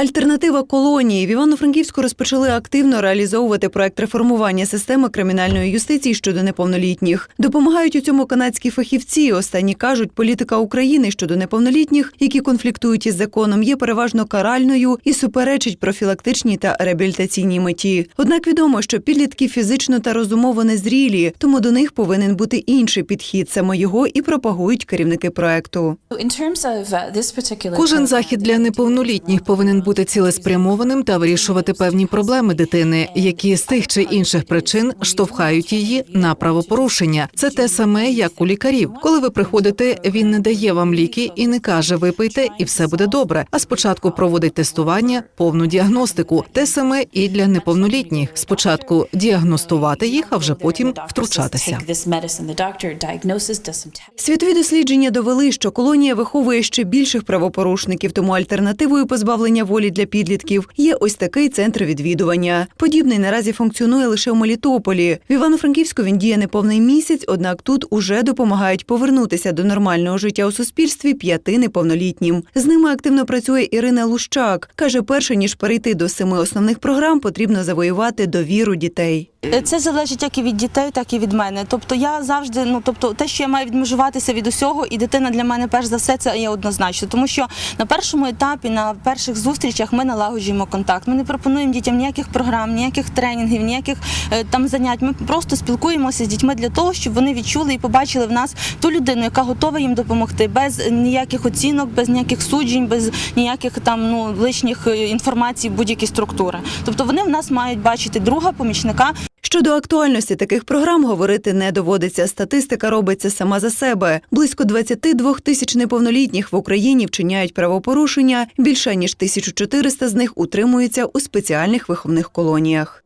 Альтернатива колонії в Івано-Франківську розпочали активно реалізовувати проект реформування системи кримінальної юстиції щодо неповнолітніх. Допомагають у цьому канадські фахівці. Останні кажуть, політика України щодо неповнолітніх, які конфліктують із законом, є переважно каральною і суперечить профілактичній та реабілітаційній меті. Однак відомо, що підлітки фізично та розумово незрілі, тому до них повинен бути інший підхід. Саме його і пропагують керівники проекту. Кожен захід для неповнолітніх повинен бути цілеспрямованим та вирішувати певні проблеми дитини, які з тих чи інших причин штовхають її на правопорушення. Це те саме, як у лікарів. Коли ви приходите, він не дає вам ліки і не каже випийте, і все буде добре. А спочатку проводить тестування, повну діагностику. Те саме і для неповнолітніх. Спочатку діагностувати їх, а вже потім втручатися. Світові дослідження довели, що колонія виховує ще більших правопорушників, тому альтернативою позбавлення волі для підлітків є ось такий центр відвідування. Подібний наразі функціонує лише у Мелітополі. В Івано-Франківську він діє неповний місяць, однак тут уже допомагають повернутися до нормального життя у суспільстві п'яти неповнолітнім. З ними активно працює Ірина Лущак. каже, перше ніж перейти до семи основних програм, потрібно завоювати довіру дітей. Це залежить як і від дітей, так і від мене. Тобто я завжди, ну тобто, те, що я маю відмежуватися від усього, і дитина для мене перш за все це є однозначно. Тому що на першому етапі, на перших зустрічах, ми налагоджуємо контакт. Ми не пропонуємо дітям ніяких програм, ніяких тренінгів, ніяких е, там занять. Ми просто спілкуємося з дітьми для того, щоб вони відчули і побачили в нас ту людину, яка готова їм допомогти, без ніяких оцінок, без ніяких суджень, без ніяких там ну лишніх е, інформацій, будь-які структури. Тобто вони в нас мають бачити друга помічника. Щодо актуальності таких програм говорити не доводиться. Статистика робиться сама за себе. Близько 22 тисяч неповнолітніх в Україні вчиняють правопорушення. Більше ніж 1400 з них утримуються у спеціальних виховних колоніях.